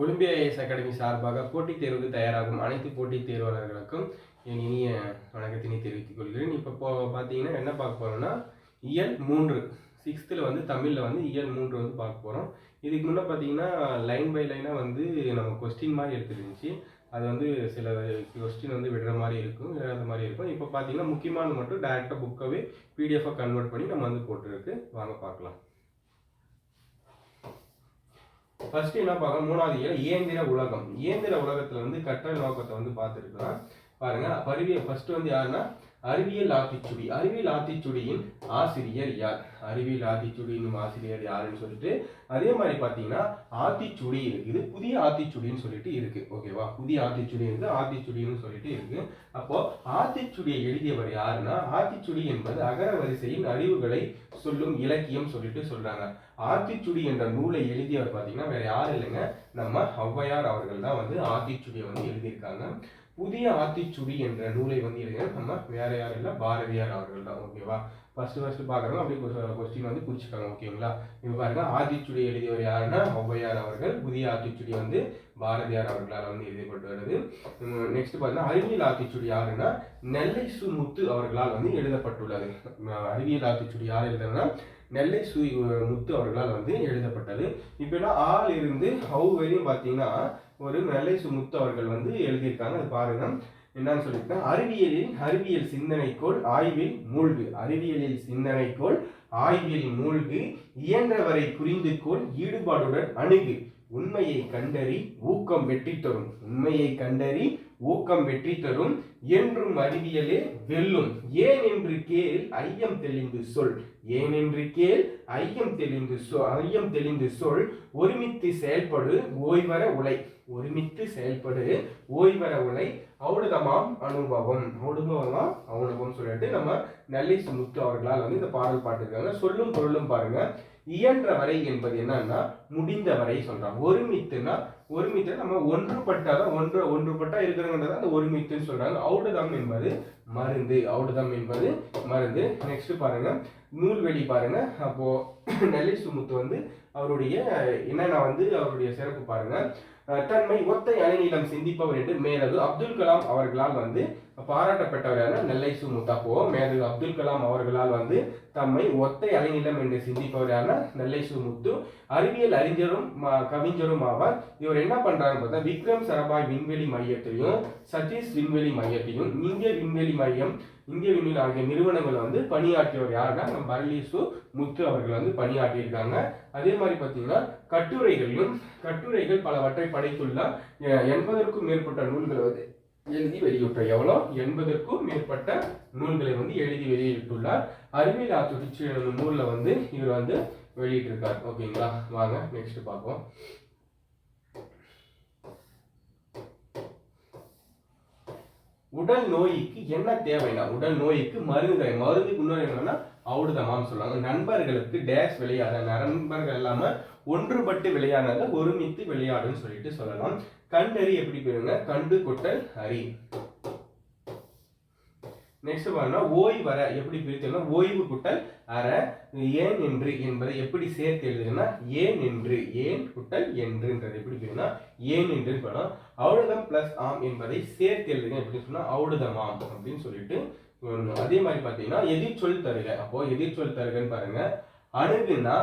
Olympia IAS academy சார்பாக போட்டித் தேர்வுக்கு தயாராகும் அனைத்து போட்டித் தேர்வாளர்களுக்கும் என் இனிய வணக்கத்தினை தெரிவித்துக் கொள்கிறேன். இப்போ போ பார்த்தீங்கன்னா என்ன பார்க்க போகிறோம்னா இயல் மூன்று. சிக்ஸ்த்தில் வந்து தமிழில் வந்து இயல் மூன்று வந்து பார்க்க போகிறோம் இதுக்கு முன்னே பார்த்தீங்கன்னா லைன் பை லைனாக வந்து நம்ம கொஸ்டின் மாதிரி எடுத்துருந்துச்சு அது வந்து சில கொஸ்டின் வந்து விடுற மாதிரி இருக்கும் விடாத மாதிரி இருக்கும். இப்போ பார்த்தீங்கன்னா முக்கியமானது மட்டும் டேரெக்டாக புக்காகவே பிடிஎஃபாக கன்வெர்ட் பண்ணி நம்ம வந்து போட்டுருக்கு. வாங்க பார்க்கலாம். ஃபர்ஸ்ட் என்ன பார்க்கலாம் மூணாவது இயல் இயந்திர உலகம். இயந்திர உலகத்துல வந்து கற்றல் நோக்கத்தை வந்து பார்த்துருக்கலாம் பாருங்க பருவியை ஃபர்ஸ்ட் வந்து யாருன்னா அறிவியல் ஆத்திச்சுடி அறிவியல் ஆத்திச்சுடியின் ஆசிரியர் யார்? அறிவியல் ஆத்திச்சுடியின் ஆசிரியர் யாருன்னு சொல்லிட்டு அதே மாதிரி பார்த்தீங்கன்னா ஆத்திச்சுடி இருக்குது புதிய ஆத்திச்சுடின்னு சொல்லிட்டு இருக்கு. ஓகேவா புதிய ஆத்திச்சுடி இருந்து ஆத்திச்சுடின்னு சொல்லிட்டு இருக்கு. அப்போ ஆத்திச்சுடியை எழுதியவர் யாருன்னா ஆத்திச்சுடி என்பது அகர வரிசையின் அறிவுகளை சொல்லும் இலக்கியம் சொல்லிட்டு சொல்றாங்க. ஆத்திச்சுடி என்ற நூலை எழுதியவர் பார்த்தீங்கன்னா வேற யாரும் இல்லைங்க. நம்ம ஔவையார் அவர்கள் தான் வந்து ஆத்திச்சுடியை வந்து எழுதியிருக்காங்க. புதிய ஆத்திச்சுடி என்ற நூலை வந்து எழுதியவர் நம்ம வேற யாரும் இல்லை பாரதியார் அவர்கள் தான் ஓகேவா ஃபர்ஸ்ட் ஃபர்ஸ்ட் பார்க்குறோம் அப்படியே கொஸ்டின் வந்து குறிச்சிக்காங்க ஓகேங்களா இப்போ பாருங்க ஆத்திச்சுடி எழுதியவர் யாருன்னா ஒவ்வையார் அவர்கள். புதிய ஆத்திச்சுடி வந்து பாரதியார் அவர்களால் வந்து எழுதப்பட்டு வருது. நெக்ஸ்ட் பார்த்தீங்கன்னா அறிவியல் ஆத்திச்சுடி யாருன்னா நெல்லை சு முத்து அவர்களால் வந்து எழுதப்பட்டுள்ளது. அறிவியல் ஆத்திச்சுடி யார் எழுதுனா நெல்லை சு முத்து அவர்களால் வந்து எழுதப்பட்டது. இப்போ எல்லாம் ஆள் இருந்து ஹவு வரையும் பார்த்தீங்கன்னா ஒரு நெல்லை சுமுத்து அவர்கள் வந்து எழுதியிருக்காங்க. அது பாருங்க. என்னன்னு சொல்லியிருக்கேன் அறிவியலில் அறிவியல் சிந்தனைக்கோள் ஆய்வில் மூழ்கு. அறிவியலில் சிந்தனைக்கோள் ஆய்வில் மூழ்கு. இயன்றவரை புரிந்துகோள் ஈடுபாடுடன் அணுகு. உண்மையை கண்டறி ஊக்கம் வெற்றி தரும் உண்மையை கண்டறி ஊக்கம் வெற்றி தரும் என்றும் அறிவியலே வெல்லும். ஏன் என்று கேள் ஐயம் தெளிந்து சொல். ஏன் என்று கேள் ஐயம் தெளிந்து சொல் ஐயம் தெளிந்து சொல். ஒருமித்து செயல்படு ஓய்வர உலை ஒருமித்து செயல்படு ஓய்வர உலை அவுடுதமாம் அனுபவம். அனுபவமா அனுபவம் சொல்லிட்டு நம்ம நல்லி முத்து அவர்களால் வந்து இந்த பாடல் பாட்டுருக்காங்க. சொல்லும் பொருளும் பாருங்க. இயன்ற வரை என்பது என்னன்னா முடிந்த வரை சொல்றாங்க. ஒருமித்துனா ஒருமித்து நம்ம ஒன்றுபட்டாதான் ஒன்று ஒன்றுபட்டா இருக்கிறவங்க அந்த ஒருமித்துன்னு சொல்றாங்க. அவுடுதம் என்பது மருந்து. அவுடுதம் என்பது மருந்து. நெக்ஸ்ட் பாருங்க. நூல்வெளி பாருங்க. அப்போ நெல்லை சுமுத்து வந்து அவருடைய என்னென்ன வந்து அவருடைய சிறப்பு பாருங்க. தன்மை ஒத்தை அலைநீளம் சிந்திப்பவர் என்று மேலது அப்துல் கலாம் அவர்களால் வந்து பாராட்டப்பட்டவரான நெல்லை சுமுத்தா போ மேலது அப்துல் கலாம் அவர்களால் வந்து தம்மை ஒத்தை அலைநிலம் என்று சிந்திப்பவரான நெல்லை சுமுத்து அறிவியல் அறிஞரும் கவிஞரும் ஆவார். இவர் என்ன பண்றாரு பார்த்தா விக்ரம் சரபாய் விண்வெளி மையத்தையும் சதீஷ் விண்வெளி மையத்தையும் இந்திய விண்வெளி மையம் இந்திய விண்வெளி ஆகிய நிறுவனங்கள் வந்து பணியாற்றியவர் யாருன்னா நம்ம பரலீசு முத்து அவர்கள் வந்து பணியாற்றியிருக்காங்க. அதே மாதிரி பார்த்தீங்கன்னா கட்டுரைகளிலும் கட்டுரைகள் பலவற்றை படைத்துள்ள எண்பதற்கும் மேற்பட்ட நூல்கள் வந்து எழுதி வெளியிட்டார் எவ்வளோ? எண்பதற்கும் மேற்பட்ட நூல்களை வந்து எழுதி வெளியிட்டுள்ளார். அறிவியல் ஆத்துடிச்சு நூலில் வந்து இவர் வந்து வெளியிட்டிருக்கார். ஓகேங்களா? வாங்க நெக்ஸ்ட் பார்ப்போம். உடல் நோய்க்கு என்ன தேவைன்னா உடல் நோய்க்கு மருந்து தேவை மருந்துக்கு இன்னொரு என்னன்னா அவுடுதமான்னு சொல்லுவாங்க. நண்பர்களுக்கு டேஷ் விளையாட நண்பர்கள் இல்லாம ஒன்றுபட்டு விளையாடுறத ஒருமித்து விளையாடுன்னு சொல்லிட்டு சொல்லலாம். கண்டறி எப்படி போயிருங்க கண்டு கொட்டல் அறி நெக்ஸ்ட் பாருங்க வர எப்படி பிரித்தோம்னா ஓய்வு குட்டல் அற ஏன் என்று என்பதை எப்படி சேர்த்து எழுதுனா ஏன் என்று ஏன் குட்டல் என்றுன்றது எப்படி பிரினா ஏன் என்று படம் அவுடதம் பிளஸ் ஆம் என்பதை சேர்த்து எழுதுங்க எப்படி சொன்னா அவுடதமாம் அப்படின்னு சொல்லிட்டு அதே மாதிரி பார்த்தீங்கன்னா எதிர்ச்சொல் தருக. அப்போ எதிர்ச்சொல் தருகன்னு பாருங்க. அணுகுனா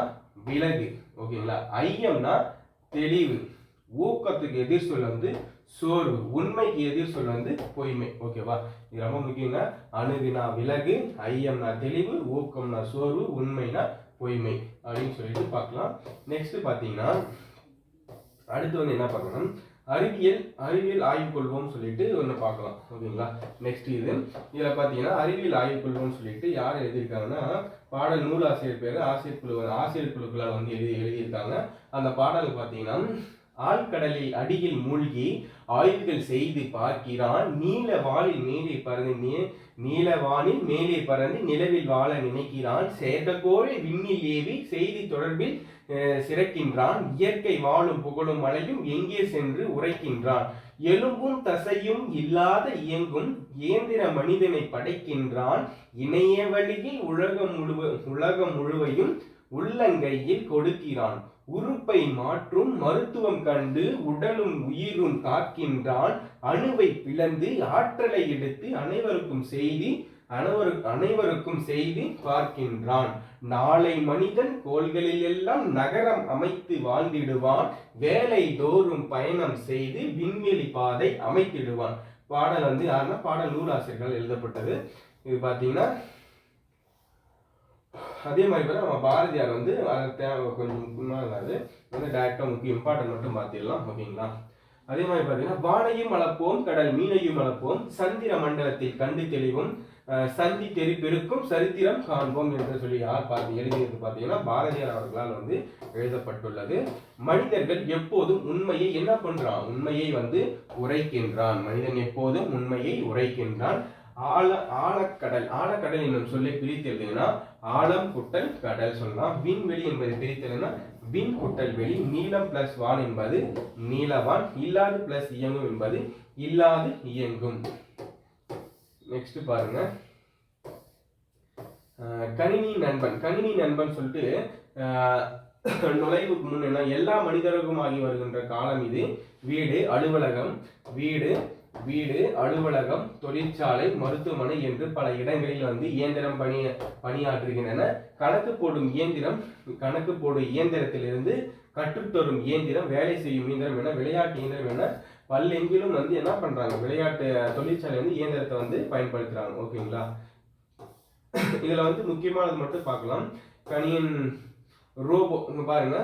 விலகு. ஓகேங்களா? ஐயம்னா தெளிவு. ஊக்கத்துக்கு எதிர் சொல் வந்து சோர்வு உண்மைக்கு எதிர் சொல் வந்து பொய்மை. ஓகேவா இது ரொம்ப முக்கியங்க அணுகுனா விலகு ஐயம்னா தெளிவு ஊக்கம்னா சோர்வு உண்மைனா பொய்மை அப்படின்னு சொல்லிட்டு பார்க்கலாம். நெக்ஸ்ட் பார்த்தீங்கன்னா அடுத்து வந்து என்ன பார்க்கணும்? அறிவியல் அறிவியல் ஆய்வு கொள்வோம் சொல்லிட்டு ஒன்று பார்க்கலாம். ஓகேங்களா? நெக்ஸ்ட் இது. இதில் பார்த்தீங்கன்னா அறிவியல் ஆய்வு கொள்வோம்னு சொல்லிட்டு யார் எழுதியிருக்காங்கன்னா பாடல் நூல் ஆசிரியர் பேர் ஆசிரியர் குழு ஆசிரியர் குழுக்களால் வந்து எழுதி எழுதியிருக்காங்க. அந்த பாடல் பார்த்தீங்கன்னா ஆழ்கடலில் அடியில் மூழ்கி ஆய்வுகள் செய்து பார்க்கிறான். நீல வானில் மேலே பறந்து நீ- நீல வானில் மேலே பறந்து நிலவில் வாழ நினைக்கிறான். செயற்கைக்கோளை விண்ணில் ஏவி செய்தி தொடர்பில் அஹ், சிறக்கின்றான். இயற்கை வாழும் புகழும் மழையும் எங்கே சென்று உரைக்கின்றான். எலும்பும் தசையும் இல்லாத இயங்கும் இயந்திர மனிதனை படைக்கின்றான். இணைய வழியில் உலகம் முழுவ உலகம் முழுவையும் உள்ளங்கையில் கொடுக்கிறான். உறுப்பை மாற்றும் மருத்துவம் கண்டு உடலும் உயிரும் காக்கின்றான். அணுவை பிளந்து ஆற்றலை எடுத்து அனைவருக்கும் செய்தி அனைவரு அனைவருக்கும் செய்தி பார்க்கின்றான். நாளை மனிதன் கோள்களில் எல்லாம் நகரம் அமைத்து வாழ்ந்திடுவான். வேலை தோறும் பயணம் செய்து விண்வெளி பாதை அமைத்திடுவான். பாடல் வந்து யாருன்னா பாடல் நூலாசிரியர்கள் எழுதப்பட்டது. இது பார்த்தீங்கன்னா அதே மாதிரி பார்த்தா நம்ம பாரதியார் வந்து அதை தேவை கொஞ்சம் முக்கியமாக அது வந்து டேரெக்டாக முக்கியம் இம்பார்ட்டன்ட் மட்டும் பார்த்திடலாம் ஓகேங்களா? அதே மாதிரி பார்த்தீங்கன்னா வானையும் அளப்போம் கடல் மீனையும் அளப்போம் சந்திர மண்டலத்தில் கண்டு தெளிவும் சந்தி தெரி பெருக்கும் சரித்திரம் காண்போம் என்று சொல்லி யார் பார்த்து எழுதியது பார்த்தீங்கன்னா பாரதியார் அவர்களால் வந்து எழுதப்பட்டுள்ளது. மனிதர்கள் எப்போதும் உண்மையை என்ன பண்றான்? உண்மையை வந்து உரைக்கின்றான். மனிதன் எப்போதும் உண்மையை உரைக்கின்றான். ஆழ ஆழக்கடல் ஆழக்கடல் என்னும் சொல்லை பிரித்து எழுதுங்கன்னா ஆழம் குட்டல் கடல் சொல்லலாம். விண்வெளி என்பது பிரித்து எழுதுனா விண் குட்டல் வெளி நீளம் பிளஸ் வான் என்பது நீலவான் இல்லாது பிளஸ் இயங்கும் என்பது இல்லாது இயங்கும். நெக்ஸ்ட் பாருங்க. கணினி நண்பன். கணினி நண்பன் சொல்லிட்டு நுழைவுக்கு முன் என்ன எல்லா மனிதருக்கும் ஆகி வருகின்ற காலம் இது. வீடு அலுவலகம் வீடு வீடு அலுவலகம் தொழிற்சாலை மருத்துவமனை என்று பல இடங்களில் வந்து இயந்திரம் பணி பணியாற்றுகின்றன. கணக்கு போடும் இயந்திரம் கணக்கு போடும் இயந்திரத்திலிருந்து கற்றுத்தரும் இயந்திரம் வேலை செய்யும் இயந்திரம் என விளையாட்டு இயந்திரம் என பல்லெங்கிலும் வந்து என்ன பண்றாங்க? விளையாட்டு தொழிற்சாலை வந்து இயந்திரத்தை வந்து பயன்படுத்துறாங்க. ஓகேங்களா? இதுல வந்து முக்கியமானது மட்டும் பார்க்கலாம். கணியன் ரோபோ பாருங்க.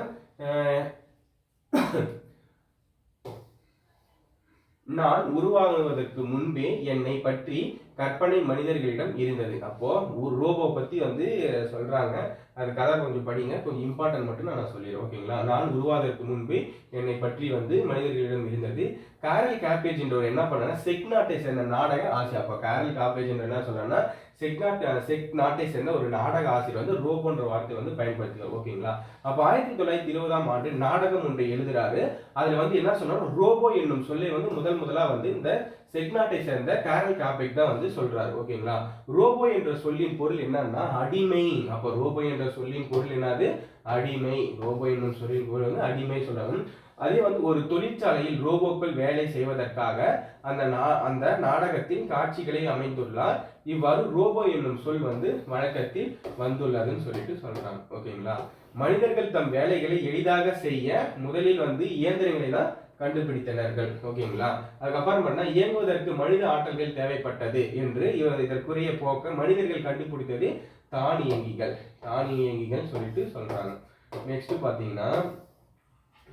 நான் உருவாகுவதற்கு முன்பே என்னை பற்றி கற்பனை மனிதர்களிடம் இருந்தது. அப்போ ஒரு ரோபோ பத்தி வந்து சொல்றாங்க. அது கதை கொஞ்சம் படிங்க. கொஞ்சம் இம்பார்ட்டன்ட் மட்டும் நான் சொல்லிடுறேன். ஓகேங்களா நான் உருவாவதற்கு முன்பே என்னை பற்றி வந்து மனிதர்களிடம் இருந்தது. கேரல் காப்பேஜ் என்றவர் என்ன பண்ணா செக் நாட்டை சேர்ந்த நாடக ஆசிரியர் அப்போ கேரல் காப்பேஜ் என்ன சொல்றாங்கன்னா செக் நாட் செக் நாட்டை சேர்ந்த ஒரு நாடக ஆசிரியர் வந்து ரோபோன்ற வார்த்தை வந்து பயன்படுத்தினார். ஓகேங்களா அப்போ ஆயிரத்தி தொள்ளாயிரத்தி இருபதாம் ஆண்டு நாடகம் ஒன்றை எழுதுறாரு. அதில் வந்து என்ன சொன்னார்? ரோபோ என்னும் சொல்லை வந்து முதல் முதலாக வந்து இந்த செக்நாட்டை சேர்ந்த கேரல் காபெக் தான் வந்து சொல்றாரு. ஓகேங்களா ரோபோ என்ற சொல்லின் பொருள் என்னன்னா அடிமை. அப்போ ரோபோ என்ற சொல்லின் பொருள் என்னது? அடிமை. ரோபோ என்னும் சொல்லின் பொருள் வந்து அடிமை சொல்றாங்க அதே வந்து ஒரு தொழிற்சாலையில் ரோபோக்கள் வேலை செய்வதற்காக அந்த நா- அந்த நாடகத்தின் காட்சிகளை அமைந்துள்ளார். இவ்வாறு ரோபோ என்னும் சொல் வந்து வழக்கத்தில் வந்துள்ளதுன்னு சொல்லிட்டு சொல்றாங்க. ஓகேங்களா? மனிதர்கள் தம் வேலைகளை எளிதாக செய்ய முதலில் வந்து இயந்திரங்களை தான் கண்டுபிடித்தனர்கள். ஓகேங்களா? அதுக்கப்புறம் பண்ணா இயங்குவதற்கு மனித ஆற்றல்கள் தேவைப்பட்டது என்று இவர் இதற்குரிய போக்க மனிதர்கள் கண்டுபிடித்தது தானியங்கிகள். தானியங்கிகள் சொல்லிட்டு சொல்றாங்க. நெக்ஸ்ட் பாத்தீங்கன்னா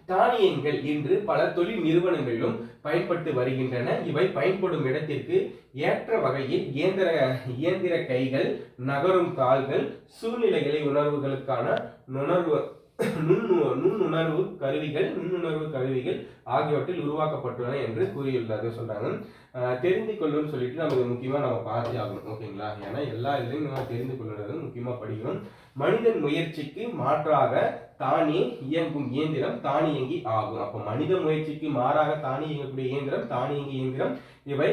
தானியங்கள் இன்று பல தொழில் நிறுவனங்களிலும் பயன்பட்டு வருகின்றன. இவை பயன்படும் இடத்திற்கு ஏற்ற வகையில் இயந்திர இயந்திர கைகள் நகரும் கால்கள் சூழ்நிலைகளை உணர்வுகளுக்கான நுணர்வு நுண்ணு நுண்ணுணர்வு கருவிகள் நுண்ணுணர்வு கருவிகள் ஆகியவற்றில் உருவாக்கப்பட்டுள்ளன என்று கூறியுள்ளது சொல்றாங்க. தெரிந்து கொள்ளுன்னு சொல்லிட்டு நமக்கு முக்கியமாக முக்கியமா நம்ம பார்த்தே ஆகணும் ஓகேங்களா? ஏன்னா எல்லா இதுலையும் நம்ம தெரிந்து கொள்ளுறது முக்கியமா படிக்கணும். மனிதன் முயற்சிக்கு மாற்றாக தானே இயங்கும் இயந்திரம் தானியங்கி ஆகும். அப்போ மனித முயற்சிக்கு மாறாக தானே இயங்கக்கூடிய இயந்திரம் தானியங்கி இயந்திரம் இவை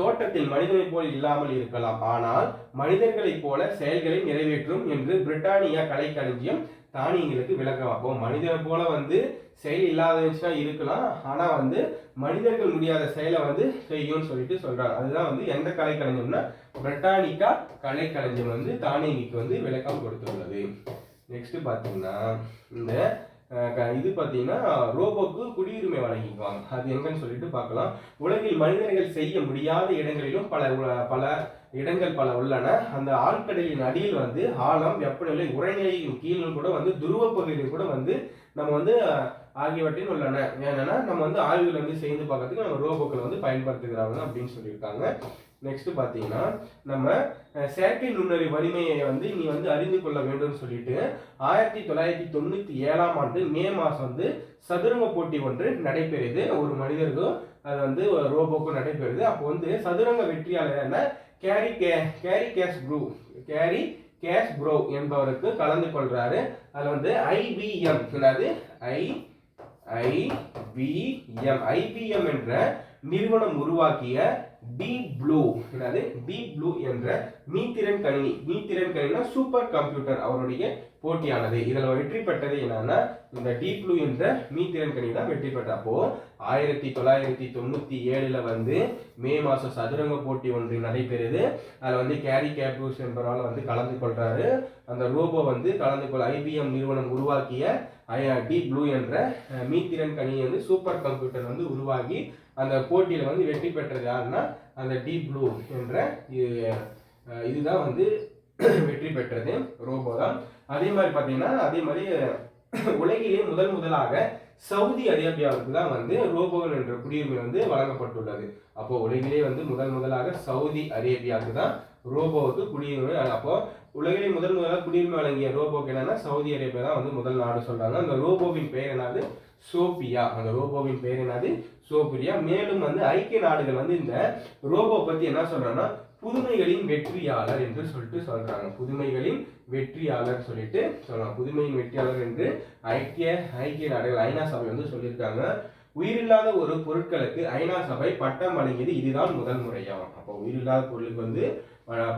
தோட்டத்தில் மனிதனைப் போல் இல்லாமல் இருக்கலாம். ஆனால் மனிதர்களைப் போல செயல்களை நிறைவேற்றும் என்று பிரிட்டானியா கலைக்களஞ்சியம் தானியங்களுக்கு விளக்கம் அப்போ மனிதனை போல வந்து செயல் இல்லாதவச்சுனா இருக்கலாம். ஆனால் வந்து மனிதர்கள் முடியாத செயலை வந்து செய்யும்னு சொல்லிட்டு சொல்கிறாங்க அதுதான் வந்து எந்த கலைக்களஞ்சியம்னா பிரிட்டானிக்கா கலைக்களஞ்சியம் வந்து தானியங்கிக்கு வந்து விளக்கம் கொடுத்துள்ளது. நெக்ஸ்ட் பார்த்தீங்கன்னா இந்த க- இது பார்த்தீங்கன்னா ரோபோக்கு குடியுரிமை வழங்கிக்குவாங்க. அது எங்கன்னு சொல்லிட்டு பார்க்கலாம். உலகில் மனிதர்கள் செய்ய முடியாத இடங்களிலும் பல உல- பல இடங்கள் பல உள்ளன. அந்த ஆழ்கடலின் அடியில் வந்து ஆழம் வெப்பநிலை உரைநிலையின் கீழும் கூட வந்து துருவ பகுதியில் கூட வந்து நம்ம வந்து ஆகியவற்றின் உள்ளன. என்னன்னா நம்ம வந்து ஆய்வுகள் வந்து செய்து பார்க்கறதுக்கு நம்ம ரோபோக்கள் வந்து பயன்படுத்துகிறாங்க அப்படின்னு சொல்லியிருக்காங்க. நெக்ஸ்ட் பார்த்தீங்கன்னா நம்ம செயற்கை நுண்ணறிவு வலிமையை வந்து நீ வந்து அறிந்து கொள்ள வேண்டும்னு சொல்லிட்டு ஆயிரத்தி தொள்ளாயிரத்தி தொண்ணூற்றி ஏழாம் ஆண்டு மே மாதம் வந்து சதுரங்க போட்டி ஒன்று நடைபெறுது. ஒரு மனிதருக்கும் அது வந்து ஒரு ரோபோக்கும் நடைபெறுது. அப்போ வந்து சதுரங்க வெற்றியாளர் என்ன? கேரி கே Garry Kasparov Garry Kasparov என்பவருக்கு கலந்து கொள்றாரு. அதில் வந்து ஐபிஎம் என்னது? ஐ ஐபிஎம் ஐபிஎம் என்ற நிறுவனம் உருவாக்கிய டீப் ப்ளூ என்னது? டீப் ப்ளூ என்ற மீத்திறன் கணினி. மீத்திறன் கணினா சூப்பர் கம்ப்யூட்டர் அவருடைய போட்டியானது. இதில் வெற்றி பெற்றது என்னன்னா இந்த டீப் ப்ளூ என்ற மீத்திறன் கணினி தான் வெற்றி பெற்ற. அப்போ ஆயிரத்தி தொள்ளாயிரத்தி தொண்ணூற்றி ஏழில் வந்து மே மாதம் சதுரங்க போட்டி ஒன்று நடைபெறுது. அதில் வந்து கேரி கேப்ரூஸ் என்பவரால் வந்து கலந்து கொள்கிறாரு அந்த ரோபோ வந்து கலந்து கொள்ள ஐபிஎம் நிறுவனம் உருவாக்கிய டீப் ப்ளூ என்ற மீத்திறன் கணினி வந்து சூப்பர் கம்ப்யூட்டர் வந்து உருவாகி அந்த போட்டியில் வந்து வெற்றி பெற்றது யாருன்னா அந்த டீப் ப்ளூ என்ற இது, இதுதான் வந்து வெற்றி பெற்றது ரோபோ தான். அதே மாதிரி பார்த்தீங்கன்னா அதே மாதிரி உலகிலே முதல் முதலாக சவுதி அரேபியாவுக்கு தான் வந்து ரோபோகள் என்ற குடியுரிமை வந்து வழங்கப்பட்டுள்ளது. அப்போ உலகிலே வந்து முதல் முதலாக சவுதி அரேபியாவுக்கு தான் ரோபோவுக்கு குடியுரிமை அப்போ உலகிலே முதல் முதலாக குடியுரிமை வழங்கிய ரோபோக்கு என்னன்னா சவுதி அரேபியா தான் வந்து முதல் நாடு சொல்றாங்க. அந்த ரோபோவின் பெயர் என்னது? சோபியா அந்த ரோபோவின் பெயர் என்னது? சோபியா மேலும் வந்து ஐக்கிய நாடுகள் வந்து இந்த ரோபோ பத்தி என்ன சொல்றாங்கன்னா புதுமைகளின் வெற்றியாளர் என்று சொல்லிட்டு சொல்றாங்க. புதுமைகளின் வெற்றியாளர் சொல்லிட்டு சொல்லலாம் புதுமையின் வெற்றியாளர் என்று ஐக்கிய ஐக்கிய நாடுகள் ஐநா சபை வந்து சொல்லியிருக்காங்க. உயிரில்லாத ஒரு பொருட்களுக்கு ஐநா சபை பட்டம் வழங்கியது இதுதான் முதல் முறையாகும். அப்போ உயிரில்லாத பொருளுக்கு வந்து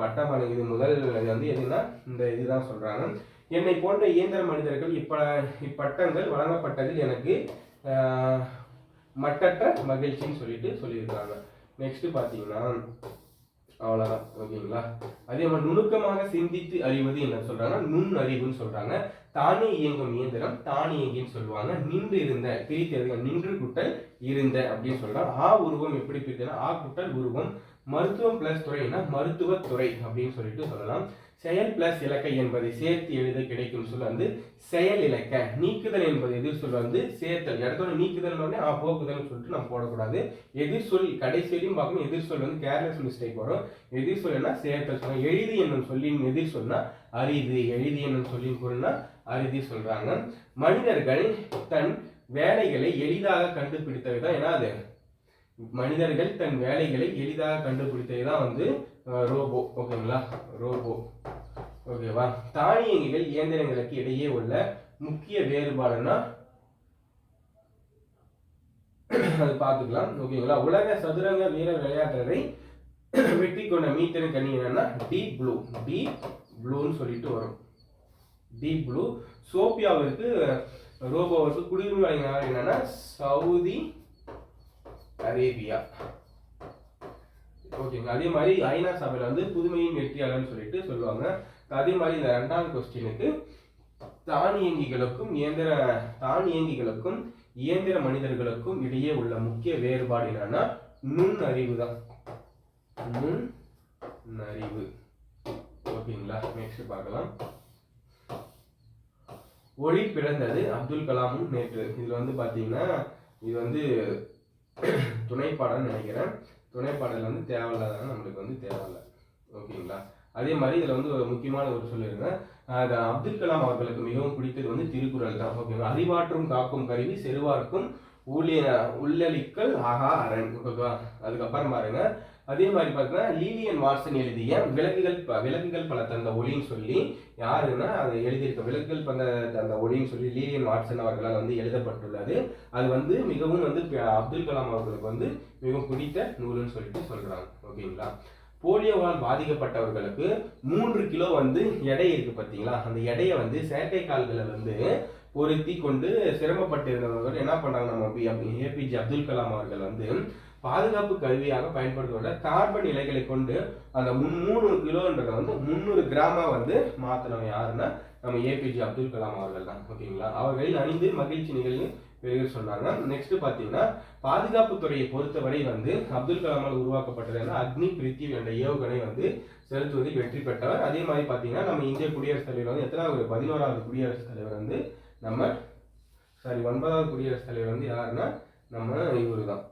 பட்டம் வழங்கியது முதல் வந்து எதுனா இந்த இதுதான் சொல்றாங்க. என்னை போன்ற இயந்திர மனிதர்கள் இப்ப இப்பட்டங்கள் வழங்கப்பட்டதில் எனக்கு மட்டற்ற மகிழ்ச்சின்னு சொல்லிட்டு சொல்லியிருக்காங்க நெக்ஸ்ட் பார்த்தீங்கன்னா அவ்வளோதான் ஓகேங்களா? அதே மாதிரி நுணுக்கமாக சிந்தித்து அறிவது என்ன சொல்றாங்கன்னா நுண் அறிவுன்னு சொல்றாங்க. தானே இயங்கும் இயந்திரம் தானியங்கின்னு சொல்லுவாங்க. நின்று இருந்த பிரித்தது நின்று குட்டல் இருந்த அப்படின்னு சொல்றாங்க. ஆ உருவம் எப்படி பிரித்தனா ஆ குட்டல் உருவம். மருத்துவம் பிளஸ் துறைனா மருத்துவத்துறை அப்படின்னு சொல்லிட்டு சொல்லலாம். செயல் பிளஸ் இலக்கை என்பதை சேர்த்து எழுத கிடைக்கும் சொல் வந்து செயல் இலக்க. நீக்குதல் என்பது எதிர் சொல் வந்து? சேர்த்தல். இடத்தோட நீக்குதல் உடனே ஆ போக்குதல்னு சொல்லிட்டு நம்ம போடக்கூடாது. எதிர் சொல்? கடைசியிலையும் பார்க்கணும். எதிர் சொல் வந்து கேர்லெஸ் மிஸ்டேக் வரும். எதிர் சொல்லுன்னா சேர்த்தல் சொல்லுங்க எழுதி என்னும் சொல்லின் எதிர் சொன்னா அரிது. எழுதி என்னும் சொல்லின் பொருள்னா அரிதி சொல்றாங்க. மனிதர்கள் தன் வேலைகளை எளிதாக கண்டுபிடித்தவை தான் ஏன்னா அது? மனிதர்கள் தன் வேலைகளை எளிதாக கண்டுபிடித்தது தான் வந்து ரோபோ. ஓகேங்களா? ரோபோ. ஓகேவா? தானியங்கிகள் இயந்திரங்களுக்கு இடையே உள்ள முக்கிய வேறுபாடுனா அது பார்த்துக்கலாம். ஓகேங்களா? உலக சதுரங்க வீர விளையாட்டரை வெற்றி கொண்ட மீத்தன கனி என்னன்னா டீப் ப்ளூ டீப் ப்ளூன்னு சொல்லிட்டு வரும். டீப் ப்ளூ சோபியாவிற்கு ரோபோவிற்கு குடியுரிமை வழங்கினார் நாடு என்னன்னா சவுதி அரேபியா. ஓகேங்க அதே மாதிரி ஐநா சபையில் வந்து புதுமையின் வெற்றியாளர்னு சொல்லிட்டு சொல்லுவாங்க. அதே மாதிரி இந்த ரெண்டாவது கொஸ்டினுக்கு தானியங்கிகளுக்கும் இயந்திர தானியங்கிகளுக்கும் இயந்திர மனிதர்களுக்கும் இடையே உள்ள முக்கிய வேறுபாடு என்னன்னா நுண் அறிவு தான். நுண் அறிவு. ஓகேங்களா? நெக்ஸ்ட் பார்க்கலாம். ஒளி பிறந்தது அப்துல் கலாமும் நேற்று. இதில் வந்து பார்த்தீங்கன்னா இது வந்து துணைப்பாடல் நினைக்கிறேன். துணைப்பாடல் வந்து தேவையில்லாதனால நம்மளுக்கு வந்து தேவையில்ல. ஓகேங்களா? அதே மாதிரி இதில் வந்து ஒரு முக்கியமான ஒரு சொல்லியிருந்தேன் அப்துல் கலாம் அவர்களுக்கு மிகவும் பிடித்தது வந்து திருக்குறள் தான். ஓகேங்களா? அறிவாற்றும் காக்கும் கருவி செருவார்க்கும் ஊழிய உள்ளளிக்கல் ஆகா அரண் ஓகேவா? அதுக்கப்புறம் பாருங்க. அதே மாதிரி பார்த்தீங்கன்னா லீலியன் வாட்சன் எழுதிய விலங்குகள் ப- விலங்குகள் பல தந்த ஒளின்னு சொல்லி யாருன்னா அது எழுதியிருக்க விலங்குகள் பல தந்த ஒளின்னு சொல்லி லீலியன் வாட்சன் அவர்களால் வந்து எழுதப்பட்டுள்ளது. அது வந்து மிகவும் வந்து அப்துல் கலாம் அவர்களுக்கு வந்து மிகவும் பிடித்த நூல்னு சொல்லிட்டு சொல்கிறாங்க ஓகேங்களா? போலியோவால் பாதிக்கப்பட்டவர்களுக்கு மூன்று கிலோ வந்து எடை இருக்கு பார்த்தீங்களா? அந்த எடையை வந்து செயற்கை கால்களை வந்து பொருத்தி கொண்டு சிரமப்பட்டிருந்தவர்கள் என்ன பண்ணாங்க நம்ம ஏபிஜே அப்துல் கலாம் அவர்கள் வந்து பாதுகாப்பு கருவியாக பயன்படுத்துவத கார்பன் இலைகளை கொண்டு அந்த மூணு கிலோன்றதை வந்து முந்நூறு கிராமா வந்து மாற்றணும் யாருன்னா நம்ம ஏபிஜே அப்துல் கலாம் அவர்கள் தான். ஓகேங்களா? அவர்களில் அணிந்து மகிழ்ச்சி நிகழ்வு பெருக சொன்னாங்க நெக்ஸ்ட் பார்த்தீங்கன்னா பாதுகாப்பு துறையை பொறுத்தவரை வந்து அப்துல் கலாமால் உருவாக்கப்பட்டது என்ன அக்னி பிரித்திவ் என்ற ஏவுகணை வந்து செலுத்துவதில் வெற்றி பெற்றவர். அதே மாதிரி பார்த்தீங்கன்னா நம்ம இந்திய குடியரசுத் தலைவர் வந்து எத்தனாவது பதினோராவது குடியரசுத் தலைவர் வந்து நம்ம சாரி ஒன்பதாவது குடியரசுத் தலைவர் வந்து யாருன்னா நம்ம இவரு தான்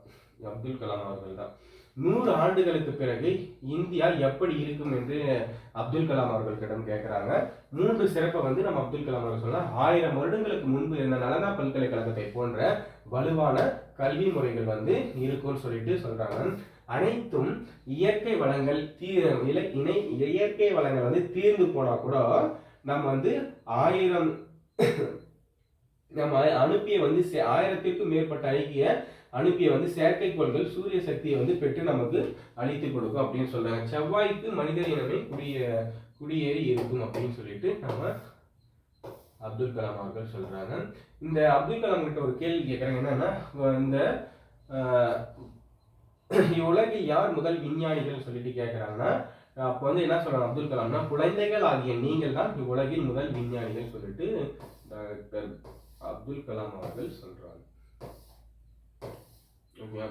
அப்துல் கலாம் அவர்கள் தான். நூறு ஆண்டுகளுக்கு பிறகு இந்தியா எப்படி இருக்கும் என்று அப்துல் கலாம் அவர்கள்கிடம் கேட்குறாங்க. மூன்று சிறப்பை வந்து நம்ம அப்துல் கலாம் அவர்கள் சொன்னால் ஆயிரம் வருடங்களுக்கு முன்பு இருந்த நலந்தா பல்கலைக்கழகத்தை போன்ற வலுவான கல்வி முறைகள் வந்து இருக்கும்னு சொல்லிட்டு சொல்றாங்க. அனைத்தும் இயற்கை வளங்கள் தீ இலை இணை இயற்கை வளங்கள் வந்து தீர்ந்து போனால் கூட நம்ம வந்து ஆயிரம் நம்ம அனுப்பிய வந்து செ- ஆயிரத்திற்கும் மேற்பட்ட ஐக்கிய அனுப்பிய வந்து செயற்கைக்கோள்கள் சூரிய சக்தியை வந்து பெற்று நமக்கு அழித்து கொடுக்கும் அப்படின்னு சொல்றாங்க. செவ்வாய்க்கு மனித இனமே குடிய குடியேறி இருக்கும் அப்படின்னு சொல்லிட்டு நம்ம அப்துல் கலாம் அவர்கள் சொல்றாங்க. இந்த அப்துல் கலாம் கிட்ட ஒரு கேள்வி கேட்குறாங்க என்னன்னா இந்த ஆஹ், இவ்வுலகில் யார் முதல் விஞ்ஞானிகள் சொல்லிட்டு கேட்குறாங்கன்னா அப்போ வந்து என்ன சொல்றாங்க அப்துல் கலாம்னா குழந்தைகள் ஆகிய நீங்கள் தான் இவ்வுலகில் முதல் விஞ்ஞானிகள் சொல்லிட்டு டாக்டர் அப்துல் கலாம் அவர்கள் சொல்றாங்க.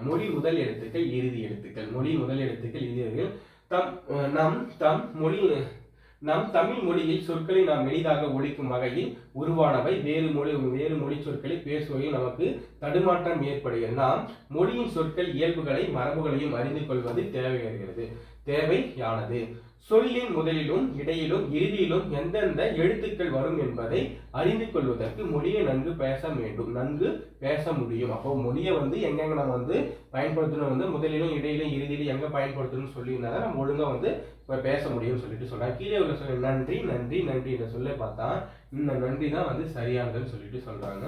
மொழி முதல் எழுத்துக்கள் இறுதி எழுத்துக்கள். மொழி முதல் எழுத்துக்கள் இறுதி தம் நம் தம் மொழி நம் தமிழ் மொழியில் சொற்களை நாம் எளிதாக ஒழிக்கும் வகையில் உருவானவை. வேறு மொழி வேறு மொழி சொற்களை பேசுவதில் நமக்கு தடுமாற்றம் ஏற்படுகிறது. நாம் மொழியின் சொற்கள் இயல்புகளை மரபுகளையும் அறிந்து கொள்வது தேவைப்படுகிறது தேவையானது. சொல்லின் முதலிலும் இடையிலும் இறுதியிலும் எந்தெந்த எழுத்துக்கள் வரும் என்பதை அறிந்து கொள்வதற்கு மொழியை நன்கு பேச வேண்டும். நன்கு பேச முடியும். அப்போ மொழியை வந்து எங்கெங்க நம்ம வந்து பயன்படுத்தணும்? வந்து முதலிலும் இடையிலும் இறுதியிலும் எங்க பயன்படுத்தணும்னு சொல்லியிருந்தா தான் நம்ம ஒழுங்கா வந்து இப்போ பேச முடியும்னு சொல்லிட்டு சொல்றாங்க கீழே உள்ள சொல்ல நன்றி நன்றி நன்றி என்ற சொல்ல பார்த்தா இந்த நன்றி தான் வந்து சரியானதுன்னு சொல்லிட்டு சொல்றாங்க.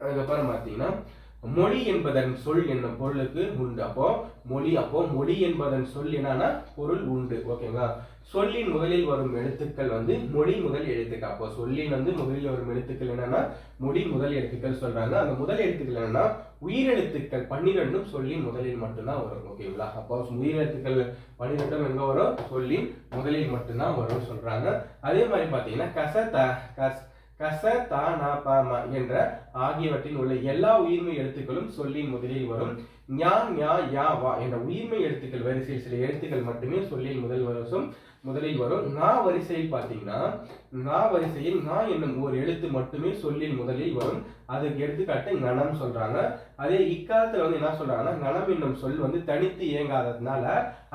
அதுக்கப்புறம் பார்த்தீங்கன்னா மொழி என்பதன் சொல் என்னும் பொருளுக்கு உண்டு. அப்போ மொழி அப்போ மொழி என்பதன் சொல் என்னன்னா பொருள் உண்டு. ஓகேங்களா சொல்லின் முதலில் வரும் எழுத்துக்கள் வந்து மொழி முதல் எழுத்துக்கள். அப்போ சொல்லின் வந்து முதலில் வரும் எழுத்துக்கள் என்னன்னா மொழி முதல் எழுத்துக்கள் சொல்றாங்க. அந்த முதல் எழுத்துக்கள் என்னன்னா உயிரெழுத்துக்கள். பன்னிரெண்டும் சொல்லின் முதலில் மட்டும்தான் வரும். ஓகேங்களா அப்போ உயிரெழுத்துக்கள் பன்னிரெண்டும் எங்க வரும்? சொல்லின் முதலில் மட்டும்தான் வரும் சொல்றாங்க. அதே மாதிரி பாத்தீங்கன்னா கச த கஸ் கச தா நா ப ம என்ற ஆகியவற்றில் உள்ள எல்லா உயிர்மை எழுத்துக்களும் சொல்லின் முதலில் வரும். ஞா ஞா யா வா என்ற உயிர்மை எழுத்துக்கள் வரிசையில் சில எழுத்துக்கள் மட்டுமே சொல்லில் முதல் வரும் முதலில் வரும். நா வரிசையில் பார்த்தீங்கன்னா நா வரிசையில் நா என்னும் ஒரு எழுத்து மட்டுமே சொல்லில் முதலில் வரும். அதுக்கு எடுத்துக்காட்டு கணம் சொல்றாங்க. அதே இக்காலத்துல வந்து என்ன சொல்றாங்கன்னா கணம் என்னும் சொல் வந்து தனித்து இயங்காததுனால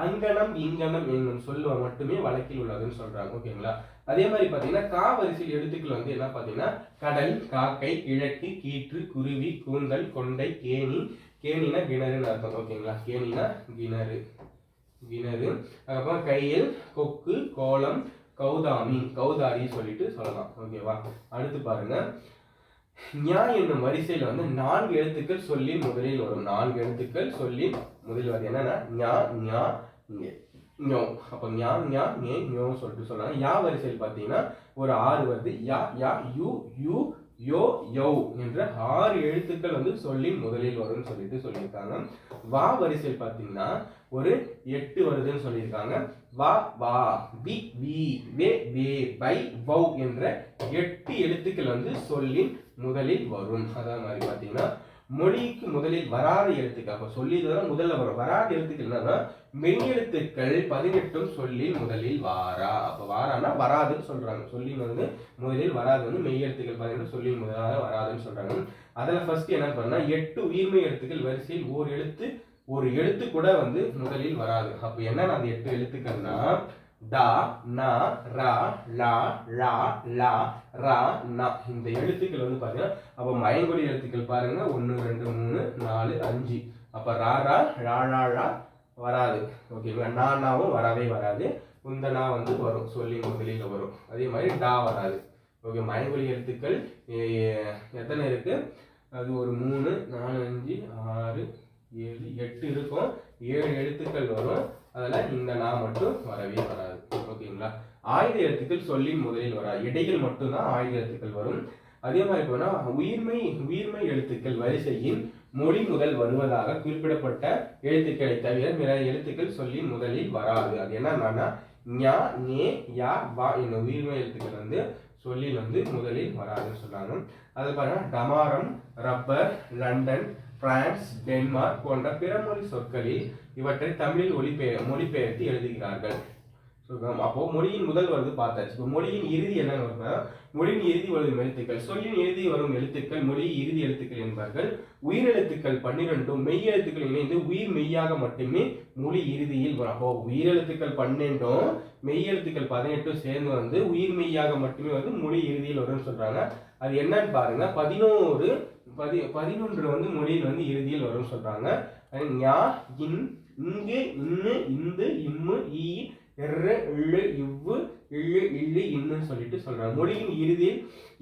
அங்கனம் இங்கனம் என்னும் சொல் மட்டுமே வழக்கில் உள்ளதுன்னு சொல்றாங்க. ஓகேங்களா? அதே மாதிரி பார்த்தீங்கன்னா கா வரிசையில் எழுத்துக்கள் வந்து என்ன பார்த்தீங்கன்னா கடல் காக்கை கிழக்கு கீற்று குருவி கூந்தல் கொண்டை கேணி. கேணினா கிணறுன்னு அர்த்தம் ஓகேங்களா? கேணினா கிணறு. கிணறு. அதுக்கப்புறம் கையில் கொக்கு கோலம் கௌதாமி. கௌதாரி சொல்லிட்டு சொல்லலாம் ஓகேவா? அடுத்து பாருங்க. ஞா என்னும் வரிசையில் வந்து நான்கு எழுத்துக்கள் சொல்லி முதலில் வரும். நான்கு எழுத்துக்கள் சொல்லி முதலில் வரும் என்னன்னா ஞா ஞா இங்கே ஞோ. அப்போ ஞா ஞா ஞே ஞோ சொல்லிட்டு சொல்கிறாங்க யா வரிசையில் பார்த்தீங்கன்னா ஒரு ஆறு வருது. யா யா யூ யூ யோ யோ என்ற ஆறு எழுத்துக்கள் வந்து சொல்லின் முதலில் வரும்னு சொல்லிட்டு சொல்லியிருக்காங்க. வா வரிசையில் பார்த்தீங்கன்னா ஒரு எட்டு வருதுன்னு சொல்லியிருக்காங்க. வா வா வி வி வே வே பை வௌ என்ற எட்டு எழுத்துக்கள் வந்து சொல்லின் முதலில் வரும். அதான் மாதிரி பார்த்தீங்கன்னா மொழிக்கு முதலில் வராத எழுத்துக்கள் அப்போ சொல்லி தான் முதல்ல வரும். வராத எழுத்துக்கள் என்னன்னா மெய்யெழுத்துக்கள் பதினெட்டும் சொல்லில் முதலில் வாரா. அப்போ வாரானா வராதுன்னு சொல்றாங்க. சொல்லி வந்து முதலில் வராது வந்து மெய் எழுத்துக்கள் பதினெட்டு சொல்லில் முதலாக வராதுன்னு சொல்றாங்க. அதில் ஃபர்ஸ்ட் என்ன பண்ணா எட்டு உயிர்மை எழுத்துக்கள் வரிசையில் ஓர் எழுத்து ஒரு எழுத்து கூட வந்து முதலில் வராது. அப்போ என்னன்னா அந்த எட்டு எழுத்துக்கள்னா டா நா ரா லா லா லா ரா நா. இந்த எழுத்துக்கள் வந்து பாத்தீங்கன்னா அப்போ மயங்கொடி எழுத்துக்கள் பாருங்க. ஒன்று ரெண்டு மூணு நாலு அஞ்சு. அப்போ ரா ரா ரா லா லா வராது. ஓகேங்களா நா நாவும் வரவே வராது. இந்த நா வந்து வரும். சொல்லி முதலில் வரும். அதே மாதிரி டா வராது. ஓகே மயங்கொலி எழுத்துக்கள் எத்தனை இருக்கு? அது ஒரு மூணு நாலு அஞ்சு ஆறு ஏழு எட்டு இருக்கும். ஏழு எழுத்துக்கள் வரும். அதில் இந்த நா மட்டும் வரவே வராது. ஓகேங்களா ஆயுத எழுத்துக்கள் சொல்லி முதலில் வராது இடையில் மட்டும்தான் ஆயுத எழுத்துக்கள் வரும். அதே மாதிரி போனா உயிர்மை உயிர்மை எழுத்துக்கள் வரிசையில் மொழி முதல் வருவதாக குறிப்பிடப்பட்ட எழுத்துக்களை தவிர பிற எழுத்துக்கள் சொல்லி முதலில் வராது. அது என்னன்னா ஞா ஞே யா வா என்னும் உயிர்மை எழுத்துக்கள் வந்து சொல்லில் வந்து முதலில் வராதுன்னு சொன்னாங்க அது பாருங்க டமாரம் ரப்பர் லண்டன் பிரான்ஸ் டென்மார்க் போன்ற பிற மொழி சொற்களில் இவற்றை தமிழில் ஒளிபெயர் மொழிபெயர்த்து எழுதுகிறார்கள். அப்போ மொழியின் முதல் வருது பார்த்தாச்சு. இப்போ மொழியின் இறுதி என்னன்னு வருதுன்னா மொழியின் இறுதி வரும் எழுத்துக்கள் சொல்லின் இறுதி வரும் எழுத்துக்கள் மொழி இறுதி எழுத்துக்கள் என்பார்கள். உயிரெழுத்துக்கள் பன்னிரெண்டும் மெய் எழுத்துக்கள் இணைந்து உயிர் மெய்யாக மட்டுமே மொழி இறுதியில் வரும். அப்போ உயிரெழுத்துக்கள் பன்னெண்டும் மெய் எழுத்துக்கள் பதினெட்டும் சேர்ந்து வந்து உயிர் மெய்யாக மட்டுமே வந்து மொழி இறுதியில் வரும்னு சொல்றாங்க. அது என்னன்னு பாருங்க. பதினோரு பதி பதினொன்று வந்து மொழியில் வந்து இறுதியில் வரும்னு சொல்றாங்க. ஞா இன் இங்கு இன்னு இந்து இம்மு ஈ எர்ற இள்ளு இவ்வு இள்ளு இல்லு இன்னு சொல்லிட்டு சொல்றாங்க. மொழியின் இறுதியில்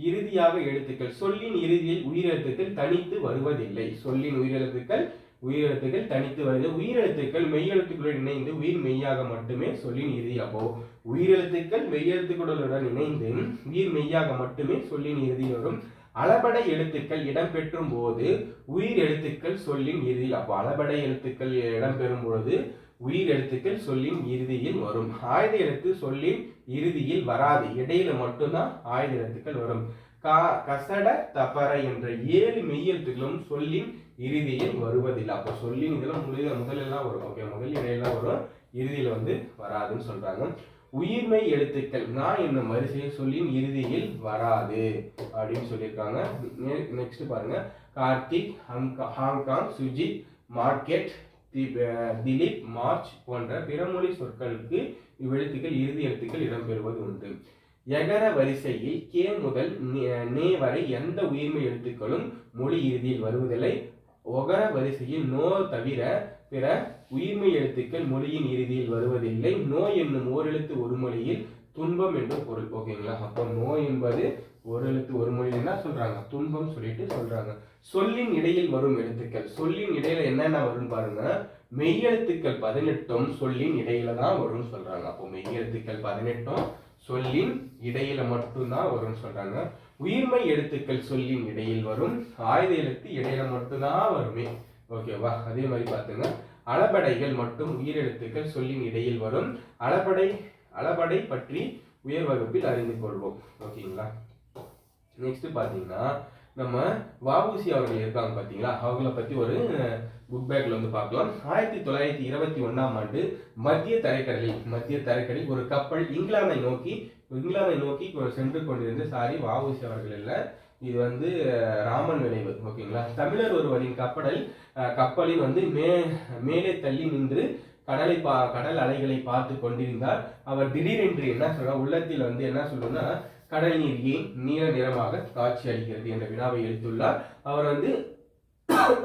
இறுதியாக எழுத்துக்கள் சொல்லின் இறுதியில் உயிரெழுத்துக்கள் தனித்து வருவதில்லை. சொல்லின் உயிரெழுத்துக்கள் உயிரெழுத்துக்கள் தனித்து வருது. உயிரெழுத்துக்கள் மெய்யெழுத்துக்களுடன் இணைந்து உயிர் மெய்யாக மட்டுமே சொல்லின் இறுதி. அப்போ உயிரெழுத்துக்கள் மெய்யெழுத்துக்களுடன் இணைந்து உயிர் மெய்யாக மட்டுமே சொல்லின் இறுதி வரும். அளபடை எழுத்துக்கள் இடம்பெற்றும் போது உயிர் எழுத்துக்கள் சொல்லின் இறுதியில் அப்போ அளபடை எழுத்துக்கள் இடம்பெறும் பொழுது உயிர் எழுத்துக்கள் சொல்லின் இறுதியில் வரும். ஆயுத எழுத்து சொல்லின் இறுதியில் வராது. இடையில மட்டும்தான் ஆயுத எழுத்துக்கள் வரும். கா கசட தபர என்ற ஏழு மெய்யெழுத்துக்களும் சொல்லின் இறுதியில் வருவதில்லை. அப்போ சொல்லின் இதெல்லாம் முதல் முதலெல்லாம் வரும். ஓகே முதல் இடையெல்லாம் வரும். இறுதியில் வந்து வராதுன்னு சொல்றாங்க. உயிர்மை எழுத்துக்கள் நான் இந்த வரிசையை சொல்லின் இறுதியில் வராது அப்படின்னு சொல்லியிருக்காங்க. நெக்ஸ்ட் பாருங்க. Karthik Hong Kong Sujith market Dileep March போன்ற பிறமொழி சொற்களுக்கு இவ்வெழுத்துக்கள் இறுதி எழுத்துக்கள் இடம்பெறுவது உண்டு. எகர வரிசையில் கே முதல் நே- வரை எந்த உயிர்மை எழுத்துக்களும் மொழி இறுதியில் வருவதில்லை. ஒகர வரிசையில் நோ தவிர பிற உயிர்மை எழுத்துக்கள் மொழியின் இறுதியில் வருவதில்லை. நோ என்னும் ஓரெழுத்து ஒரு மொழியில் துன்பம் என்று பொருள். ஓகேங்களா அப்போ நோய் என்பது ஒரு எழுத்து ஒரு மொழி என்ன சொல்றாங்க? துன்பம் சொல்லிட்டு சொல்றாங்க. சொல்லின் இடையில் வரும் எழுத்துக்கள். சொல்லின் இடையில என்னென்ன வரும் பாருங்க? மெய்யெழுத்துக்கள் பதினெட்டும் சொல்லின் இடையில தான் வரும்னு சொல்றாங்க. அப்போ மெய்யெழுத்துக்கள் பதினெட்டும் சொல்லின் இடையில மட்டும்தான் வரும்னு சொல்றாங்க. உயிர்மை எழுத்துக்கள் சொல்லின் இடையில் வரும். ஆயுத எழுத்து இடையில மட்டும்தான் வருமே. ஓகேவா அதே மாதிரி பாத்துங்க அளபடைகள் மற்றும் உயிரெழுத்துக்கள் சொல்லின் இடையில் வரும். அளபடை அளபடை பற்றி உயர் வகுப்பில் அறிந்து கொள்வோம். ஓகேங்களா? நெக்ஸ்ட் பார்த்தீங்கன்னா நம்ம வஉசி அவர்கள் இருக்காங்க பார்த்தீங்களா? அவங்கள பற்றி ஒரு புக் பேக்கில் வந்து பார்க்கலாம். ஆயிரத்தி தொள்ளாயிரத்தி இருபத்தி ஒன்றாம் ஆண்டு மத்திய தரைக்கடலில் மத்திய தரைக்கடலில் ஒரு கப்பல் இங்கிலாந்தை நோக்கி இங்கிலாந்தை நோக்கி சென்று கொண்டிருந்து சாரி வஉசி அவர்கள் இல்லை. இது வந்து ராமன் விளைவு ஓகேங்களா? தமிழர் ஒருவரின் கப்படல் கப்பலில் வந்து மே மேலே தள்ளி நின்று கடலை பா கடல் அலைகளை பார்த்து கொண்டிருந்தார். அவர் திடீரென்று என்ன சொல்ற உள்ளத்தில் வந்து என்ன சொல்லணும்னா கடல் நீர் ஏன் நீல நிறமாக காட்சி அளிக்கிறது? என்ற வினாவை எழுத்துள்ளார் அவர் வந்து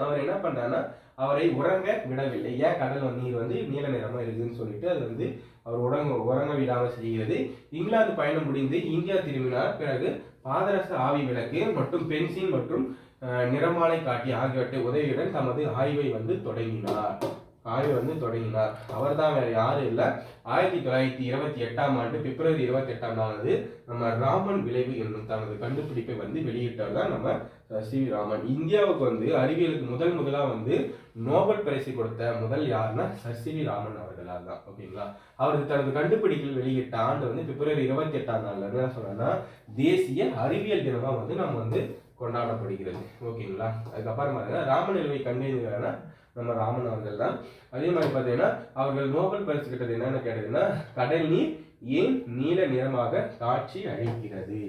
அவர் என்ன பண்றாருன்னா அவரை உறங்க விடவில்லை. ஏன் கடல் நீர் வந்து நீல நிறமா இருக்குதுன்னு சொல்லிட்டு அது வந்து அவர் உறங்க உறங்க விடாமல் செய்கிறது. இங்கிலாந்து பயணம் முடிந்து இந்தியா திரும்பினார். பிறகு பாதரச ஆவி விளக்கு மற்றும் பென்சின் மற்றும் நிறமாலை காட்டி ஆகியவற்றை உதவியுடன் தமது ஆய்வை வந்து தொடங்கினார். ஆய்வு வந்து தொடங்கினார். அவர்தான் வேற யாரும் இல்லை. ஆயிரத்தி தொள்ளாயிரத்தி இருபத்தி எட்டாம் ஆண்டு பிப்ரவரி இருபத்தி எட்டாம் ஆண்டு நம்ம ராமன் விளைவு என்னும் தனது கண்டுபிடிப்பை வந்து வெளியிட்டவர் தான் நம்ம சி வி ராமன். இந்தியாவுக்கு வந்து அறிவியலுக்கு முதல் முதலாக வந்து நோபல் பரிசு கொடுத்த முதல் யாருன்னா சர் சி வி ராமன் அவர்களால் தான். ஓகேங்களா? அவருக்கு தனது கண்டுபிடிப்பில் வெளியிட்ட ஆண்டு வந்து பிப்ரவரி இருபத்தி எட்டாம் நாள்ல என்ன சொன்னோன்னா தேசிய அறிவியல் தினமாக வந்து நம்ம வந்து கொண்டாடப்படுகிறது. ஓகேங்களா? அதுக்கப்புறம் பாருங்க ராமன் நிலவை நம்ம ராமன் அவர்கள் தான். அதே மாதிரி பார்த்தீங்கன்னா அவர்கள் நோபல் பரிசு கிட்டது என்னென்னு கேட்டதுன்னா கடல் நீர் ஏன் நீல நிறமாக காட்சி அளிக்கிறது?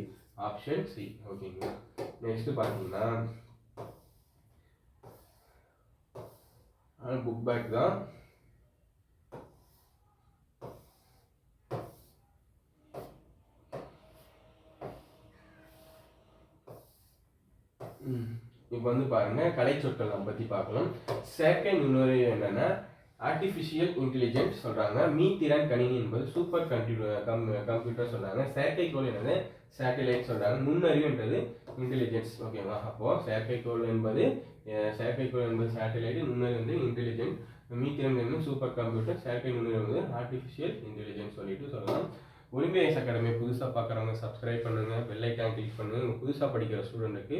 ஆப்ஷன் சி ஓகேங்களா நெக்ஸ்ட் பார்த்தீங்கன்னா புக் பேக் தான். இப்போ வந்து பாருங்க கலை சொற்கள் நம்ம பற்றி பார்க்கலாம். செகண்ட் இன்னொரு என்னென்னா ஆர்டிஃபிஷியல் இன்டெலிஜென்ஸ் சொல்கிறாங்க மீத்திறன் கணினி என்பது சூப்பர் கம்ப்யூட்டர் கம்ப்யூட்டர் சொல்கிறாங்க செயற்கைக்கோள் என்னது? சேட்டலைட் சொல்றாங்க. நுண்ணறிவுன்றது இன்டெலிஜென்ஸ் ஓகேவா அப்போது செயற்கைக்கோள் என்பது செயற்கைக்கோள் என்பது சேட்டலைட் நுண்ணறிவு வந்து இன்டெலிஜென்ட் மீத்திறன் என்பது சூப்பர் கம்ப்யூட்டர் செயற்கை நுண்ணறிவு வந்து ஆர்டிஃபிஷியல் இன்டெலிஜென்ஸ் சொல்லிட்டு சொல்லலாம். ஒலிம்பியஸ் அகாடமி புதுசாக பார்க்குறவங்க சப்ஸ்கிரைப் பண்ணுங்கள் பெல்லைக்கான் கிளிக் பண்ணுங்க. புதுசாக படிக்கிற ஸ்டூடெண்ட்டுக்கு